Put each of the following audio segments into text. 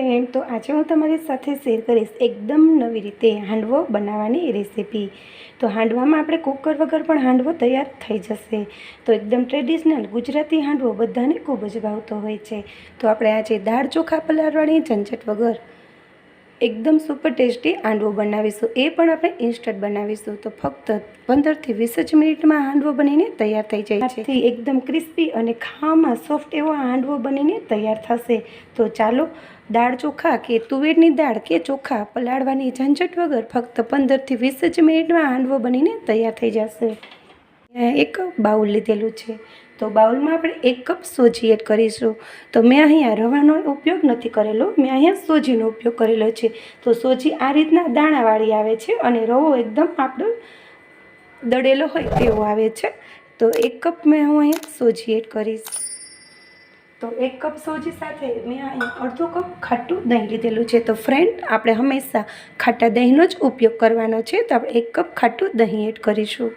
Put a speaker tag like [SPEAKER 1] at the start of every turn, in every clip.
[SPEAKER 1] Friend તો આજે હું તમારી સાથે શેર કરીશ એકદમ નવી રીતે હાંડવો બનાવવાની રેસીપી તો હાંડવામાં આપણે કુકર વગર પણ હાંડવો તૈયાર થઈ જશે. તો એકદમ ટ્રેડિશનલ ગુજરાતી હાંડવો બધાને ખૂબ જ ભાવતો હોય છે. તો આપણે આજે દાળ ચોખા પલાળવાની ઝંઝટ વગર એકદમ સુપર ટેસ્ટી હાંડવો બનાવીશું. એ પણ આપણે ઇન્સ્ટન્ટ બનાવીશું. તો ફક્ત પંદરથી વીસ જ મિનિટમાં હાંડવો બનીને તૈયાર થઈ જાય છે. એકદમ ક્રિસ્પી અને ખાવામાં સોફ્ટ એવો હાંડવો બનીને તૈયાર થશે. તો ચાલો દાળ ચોખા કે તુવેરની દાળ કે ચોખા પલાળવાની ઝંઝટ વગર ફક્ત પંદરથી વીસ જ મિનિટમાં હાંડવો બનીને તૈયાર થઈ જશે. એક બાઉલ લીધેલું છે. તો બાઉલમાં આપણે એક કપ સોજી એડ કરીશું. તો મેં અહીંયા રવાનો ઉપયોગ નથી કરેલો. મેં અહીંયા સોજીનો ઉપયોગ કરેલો છે. તો સોજી આ રીતના દાણાવાળી આવે છે અને રવો એકદમ આપણો દળેલો હોય તેવો આવે છે. તો એક કપ મેં હું અહીંયા સોજી એડ કરીશ. તો એક કપ સોજી સાથે મેં અહીંયા અડધો કપ ખાટું દહીં લીધેલું છે. તો ફ્રેન્ડ આપણે હંમેશા ખાટા દહીંનો જ ઉપયોગ કરવાનો છે. તો આપણે એક કપ ખાટું દહીં એડ કરીશું.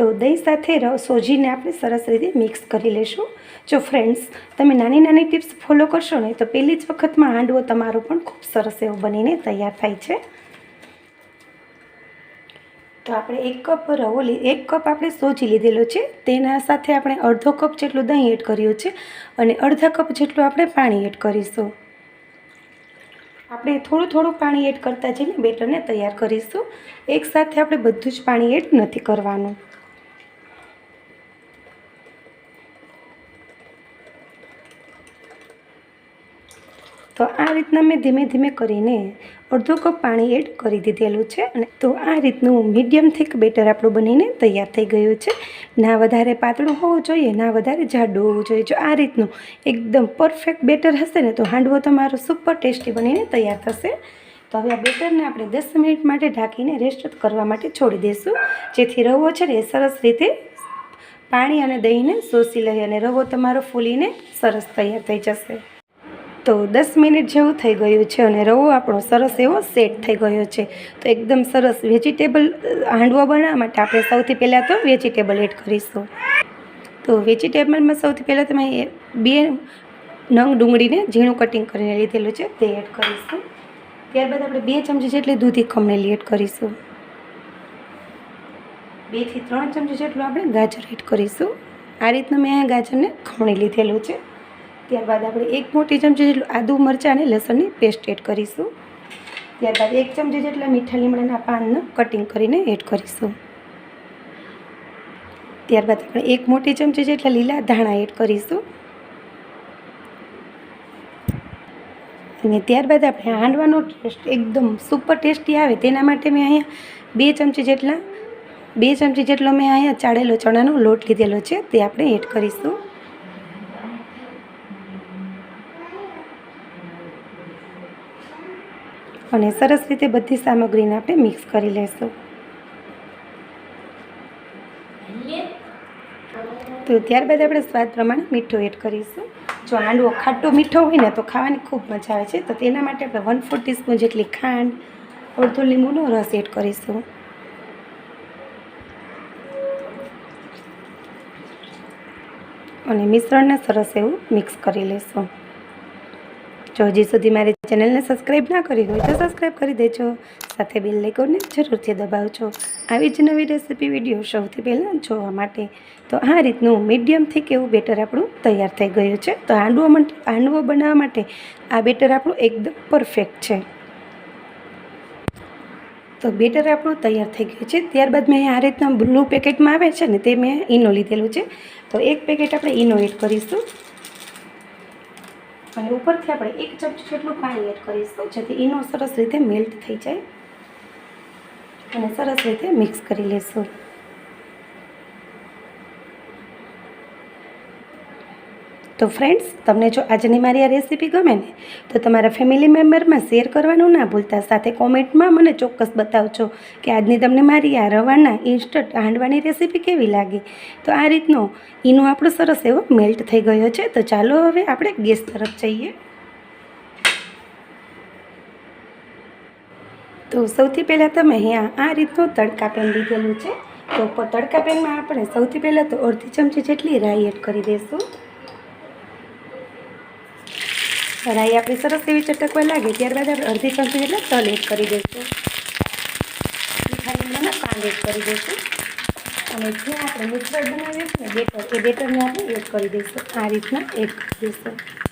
[SPEAKER 1] તો દહીં સાથે ર, સોજીને આપણે સરસ રીતે મિક્સ કરી લેશું. જો ફ્રેન્ડ્સ તમે નાની નાની ટિપ્સ ફોલો કરશો ને, તો પહેલી જ વખતમાં હાંડવો તમારો પણ ખૂબ સરસ એવો બનીને તૈયાર થાય છે. તો આપણે એક કપ રવો એક કપ આપણે સોજી લીધેલો છે. તેના સાથે આપણે અડધો કપ જેટલું દહીં એડ કર્યું છે અને અડધા કપ જેટલું આપણે પાણી એડ કરીશું. આપણે થોડું થોડું પાણી એડ કરતા જઈને બેટરને તૈયાર કરીશું. એકસાથે આપણે બધું જ પાણી એડ નથી કરવાનું. તો આ રીતના મેં ધીમે ધીમે કરીને અડધો કપ પાણી એડ કરી દીધેલું છે અને તો આ રીતનું મીડિયમ થીક બેટર આપણું બનીને તૈયાર થઈ ગયું છે. ના વધારે પાતળું હોવું જોઈએ, ના વધારે જાડું હોવું જોઈએ. જો આ રીતનું એકદમ પરફેક્ટ બેટર હશે ને તો હાંડવો તમારો સુપર ટેસ્ટી બનીને તૈયાર થશે. તો હવે આ બેટરને આપણે દસ મિનિટ માટે ઢાંકીને રેસ્ટ કરવા માટે છોડી દઈશું જેથી રવો છે ને સરસ રીતે પાણી અને દહીંને શોષી લઈ અને રવો તમારો ફૂલીને સરસ તૈયાર થઈ જશે. તો દસ મિનિટ જેવું થઈ ગયું છે અને રવો આપણો સરસ એવો સેટ થઈ ગયો છે. તો એકદમ સરસ વેજીટેબલ હાંડવો બનાવવા માટે આપણે સૌથી પહેલાં તો વેજીટેબલ એડ કરીશું. તો વેજીટેબલમાં સૌથી પહેલાં તમે બે નંગ ડુંગળીને ઝીણું કટિંગ કરીને લીધેલું છે તે એડ કરીશું. ત્યારબાદ આપણે બે ચમચી જેટલી દૂધી ખમણેલી એડ કરીશું. બેથી ત્રણ ચમચી જેટલું આપણે ગાજર એડ કરીશું. આ રીતનું મેં અહીંયા ગાજરને ખમણી લીધેલું છે. ત્યારબાદ આપણે એક મોટી ચમચી જેટલું આદુ મરચાં અને લસણની પેસ્ટ એડ કરીશું. ત્યારબાદ એક ચમચી જેટલા મીઠા લીમડાના પાનનું કટિંગ કરીને એડ કરીશું. ત્યારબાદ આપણે એક મોટી ચમચી જેટલા લીલા ધાણા એડ કરીશું. અને ત્યારબાદ આપણે હાંડવાનો ટેસ્ટ એકદમ સુપર ટેસ્ટી આવે તેના માટે મેં અહીંયા બે ચમચી જેટલા, બે ચમચી જેટલો મેં અહીંયા ચાળેલો ચણાનો લોટ લીધેલો છે, તે આપણે એડ કરીશું. અને સરસ રીતે બધી સામગ્રીને આપણે મિક્સ કરી લઈશું તો ત્યારબાદ આપણે સ્વાદ પ્રમાણે મીઠું એડ કરીશું. જો હાંડવો ખાટો મીઠો હોય ને તો ખાવાની ખૂબ મજા આવે છે. તો તેના માટે આપણે વન ફોર ટીસ્પૂન જેટલી ખાંડ, અડધો લીંબુનો રસ એડ કરીશું. અને મિશ્રણને સરસ એવું મિક્સ કરી લઈશું જો હજી સુધી મારી ચેનલને સબસ્ક્રાઈબ ના કરી હોય તો સબસ્ક્રાઈબ કરી દેજો. સાથે બેલ લેકોને જરૂરથી દબાવજો. આવી જ નવી રેસીપી વીડિયો સૌથી પહેલાં જોવા માટે. તો આ રીતનું મીડિયમથી કેવું બેટર આપણું તૈયાર થઈ ગયું છે. તો હાંડવો માટે, હાંડવો બનાવવા માટે આ બેટર આપણું એકદમ પરફેક્ટ છે. તો બેટર આપણું તૈયાર થઈ ગયું છે. ત્યારબાદ મેં આ રીતના બ્લુ પેકેટમાં આવે છે ને તે મેં ઈનો લીધેલું છે. તો એક પેકેટ આપણે ઈનો એડ કરીશું. અને ઉપરથી આપણે એક ચમચી જેટલું પાણી એડ કરીશું, જેથી એનો સરસ રીતે મેલ્ટ થઈ જાય. અને સરસ રીતે મિક્સ કરી લેશું. તો ફ્રેન્ડ્સ તમને જો આજની મારી આ રેસીપી ગમે ને, તો તમારા ફેમિલી મેમ્બરમાં શેર કરવાનું ના ભૂલતા. સાથે કોમેન્ટમાં મને ચોક્કસ બતાવજો કે આજની તમને મારી આ રવાના ઇન્સ્ટન્ટ હાંડવાની રેસીપી કેવી લાગી. તો આ રીતનો ઈનો આપણો સરસ એવો મેલ્ટ થઈ ગયો છે. તો ચાલો હવે આપણે ગેસ તરફ જઈએ. તો સૌથી પહેલાં તમે અહીંયા આ રીતનું તડકા પેન લીધેલું છે. તો તડકા પેનમાં આપણે સૌથી પહેલાં તો અડધી ચમચી જેટલી રાઈ એડ કરી દઈશું રાઈ આપણી સરસ એવી ચટકવા લાગે, ત્યારબાદ આપણે અડધી ચમચી જેટલા તલ એડ કરી દઈશું. મીઠા લીમડાના પાન એડ કરી દઈશું. અને જે આપણે મિક્સર બનાવીએ છીએ, બેટર, એ બેટરને આપણે એડ કરી દઈશું. આ રીતના એડ કરી દઈશું.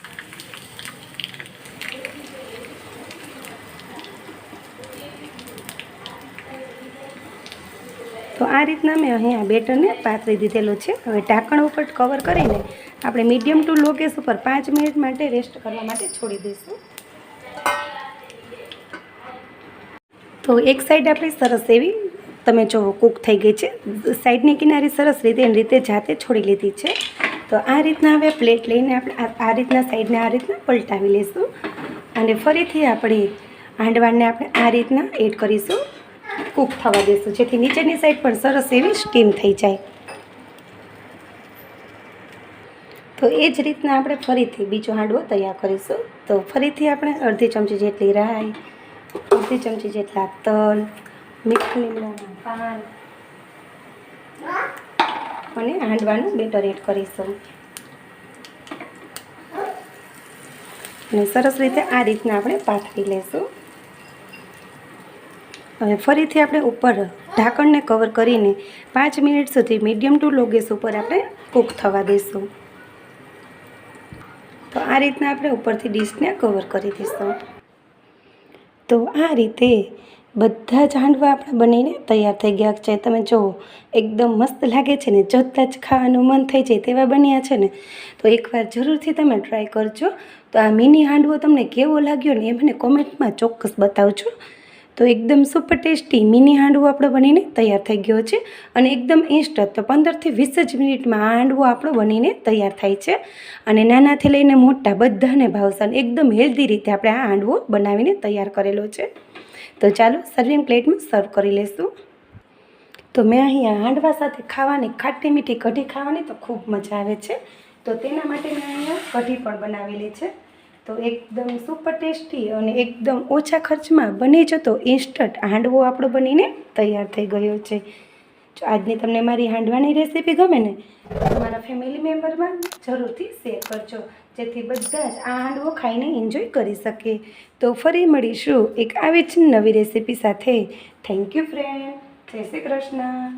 [SPEAKER 1] તો આ રીતના મેં અહીંયા બેટરને પાથરી દીધેલું છે. હવે ઢાંકણ ઉપર કવર કરીને આપણે મીડિયમ ટુ લો ગેસ ઉપર પાંચ મિનિટ માટે રેસ્ટ કરવા માટે છોડી દઈશું. તો એક સાઈડ આપણી સરસ એવી, તમે જો કૂક થઈ ગઈ છે. સાઈડની કિનારી સરસ રીતે એની રીતે જાતે છોડી લીધી છે. તો આ રીતના હવે પ્લેટ લઈને આપણે આ- રીતના સાઈડને આ રીતના પલટાવી લઈશું. અને ફરીથી આપણે હાંડવાને આપણે આ રીતના એડ કરીશું. કૂક થવા દઈશું જેથી નીચેની સાઈડ પણ સરસ એવી સ્ટીમ થઈ જાય. તો એ જ રીતના આપણે ફરીથી બીજો હાંડવો તૈયાર કરીશું. તો ફરીથી આપણે અડધી ચમચી જેટલી રાઈ, અડધી ચમચી જેટલા તલ, મીઠા, લીમડાના પાન અને હાંડવાનું બેટર એડ કરીશું. અને સરસ રીતે આ રીતના આપણે પાથરી લેશું. હવે ફરીથી આપણે ઉપર ઢાંકણને કવર કરીને પાંચ મિનિટ સુધી મીડિયમ ટુ લો ગેસ ઉપર આપણે કૂક થવા દઈશું. તો આ રીતના આપણે ઉપરથી ડીશને કવર કરી દઈશું. તો આ રીતે બધા જ હાંડવા આપણા બનીને તૈયાર થઈ ગયા છે. તમે જુઓ એકદમ મસ્ત લાગે છે ને, જોતાં જ ખાવાનું મન થઈ જાય તેવા બન્યા છે ને. તો એકવાર જરૂરથી તમે ટ્રાય કરજો. તો આ મિની હાંડવો તમને કેવો લાગ્યો ને એ મને કોમેન્ટમાં ચોક્કસ બતાવજો. તો એકદમ સુપર ટેસ્ટી મિની હાંડવો આપણો બનીને તૈયાર થઈ ગયો છે અને એકદમ ઇન્સ્ટન્ટ તો પંદરથી વીસ જ મિનિટમાં આ હાંડવો આપણો બનીને તૈયાર થાય છે. અને નાનાથી લઈને મોટા બધાને ભાવશે એકદમ હેલ્ધી રીતે આપણે આ હાંડવો બનાવીને તૈયાર કરેલો છે. તો ચાલો સર્વિંગ પ્લેટમાં સર્વ કરી લઈશું તો મેં અહીંયા હાંડવા સાથે ખાવાની ખાટી મીઠી કઢી ખાવાની તો ખૂબ મજા આવે છે. તો તેના માટે મેં અહીંયા કઢી પણ બનાવેલી છે. તો એકદમ સુપર ટેસ્ટી અને એકદમ ઓછા ખર્ચમાં બની જતો ઇન્સ્ટન્ટ હાંડવો આપણો બનીને તૈયાર થઈ ગયો છે. જો આજની તમને મારી હાંડવાની રેસીપી ગમે ને તમારા ફેમિલી મેમ્બરમાં જરૂરથી શેર કરજો, જેથી બધા જ આ હાંડવો ખાઈને એન્જોય કરી શકે. તો ફરી મળીશું એક આવી જ નવી રેસીપી સાથે. થેન્ક યુ ફ્રેન્ડ જય શ્રી કૃષ્ણ.